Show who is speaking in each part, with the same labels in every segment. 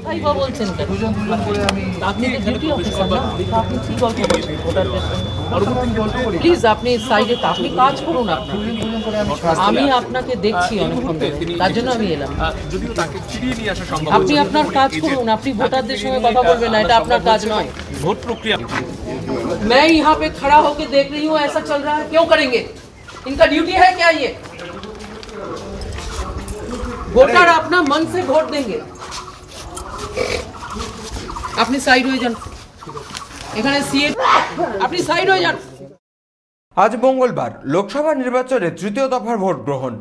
Speaker 1: কথাই বা বলছেন কেন
Speaker 2: দুজন দুজন করে আমি
Speaker 1: আপনি তো ডিউটি অফিসার না তো আপনি কি গল্প করবেন ভোটারদের সঙ্গে
Speaker 2: পরবর্তী গল্প করি
Speaker 1: প্লিজ আপনি সাইডে আপনি কাজ করুন আপনার
Speaker 2: দুজন দুজন করে আমি
Speaker 1: আমি আপনাকে দেখছি
Speaker 3: আহ, এই
Speaker 1: অনেকক্ষণ
Speaker 3: মুহূর্তে
Speaker 1: ধরে
Speaker 3: তিনি
Speaker 1: তার জন্য আমি এলাম
Speaker 3: আহ, যদিও তাকে ফিরিয়ে নিয়ে আসা সম্ভব
Speaker 1: আপনি
Speaker 3: হচ্ছে না।
Speaker 1: আপনার কাজ
Speaker 3: এই যে
Speaker 1: করুন আপনি ভোটারদের
Speaker 3: তাকে
Speaker 1: সঙ্গে
Speaker 3: ফিরিয়ে
Speaker 1: কথা
Speaker 3: নিয়ে
Speaker 1: বলবেন না
Speaker 3: আসা
Speaker 1: এটা আপনার
Speaker 3: সম্ভব
Speaker 1: কাজ
Speaker 3: হচ্ছে না।
Speaker 1: নয়
Speaker 3: ভোট প্রক্রিয়া
Speaker 1: मैं यहाँ पे खड़ा होके देख रही हूँ ऐसा चल रहा है क्यों करेंगे इनका ड्यूटी है क्या ये वोटर अपना मन से वोट देंगे আপনি সাইড হয়ে যান। এখানে সিএ আপনি সাইড হয়ে যান।
Speaker 4: আজ মঙ্গলবার লোকসভা নির্বাচনে তৃতীয় দফার ভোট গ্রহণ।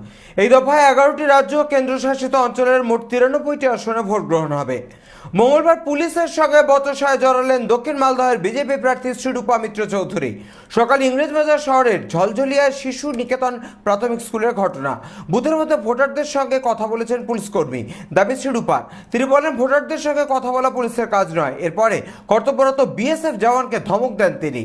Speaker 4: এই দফায় এগারোটি রাজ্য ও কেন্দ্রশাসিত অঞ্চলের মোট তিরানব্বইটি আসনে ভোট গ্রহণ হবে। মঙ্গলবার পুলিশের সঙ্গে বতসায় জড়ালেন দক্ষিণ মালদহের বিজেপি প্রার্থী শ্রীরূপা মিত্র চৌধুরী। সকাল ইংরেজবাজার শহরের ঝলঝলিয়ায় শিশু নিকেতন প্রাথমিক স্কুলের ঘটনা। বুথের মধ্যে ভোটারদের সঙ্গে কথা বলেছেন পুলিশ কর্মী দাবি শ্রীরূপার তিনি বলেন, ভোটারদের সঙ্গে কথা বলা পুলিশের কাজ নয়। এরপরে কর্তব্যরত বিএসএফ জওয়ানকে ধমক দেন তিনি।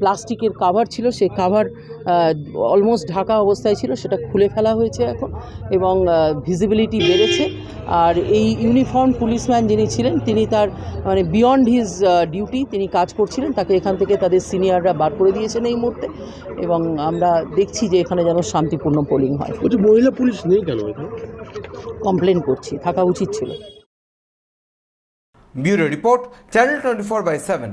Speaker 1: প্লাস্টিকের কাভার ছিল সেই কাভার অলমোস্ট ঢাকা অবস্থায় ছিল সেটা খুলে ফেলা হয়েছে এখন এবং ভিজিবিলিটি বেড়েছে। আর এই ইউনিফর্ম পুলিশম্যান যিনি ছিলেন তিনি তার মানে বিয়ন্ড হিজ ডিউটি তিনি কাজ করছিলেন। তাকে এখান থেকে তাদের সিনিয়ররা বার করে দিয়েছেন এই মুহূর্তে এবং আমরা দেখছি যে এখানে যেন শান্তিপূর্ণ পোলিং হয়।
Speaker 5: বলছি মহিলা পুলিশ নেই কেন এখানে?
Speaker 1: কমপ্লেন করছি থাকা উচিত ছিল।
Speaker 4: Bureau report channel twenty four by seven.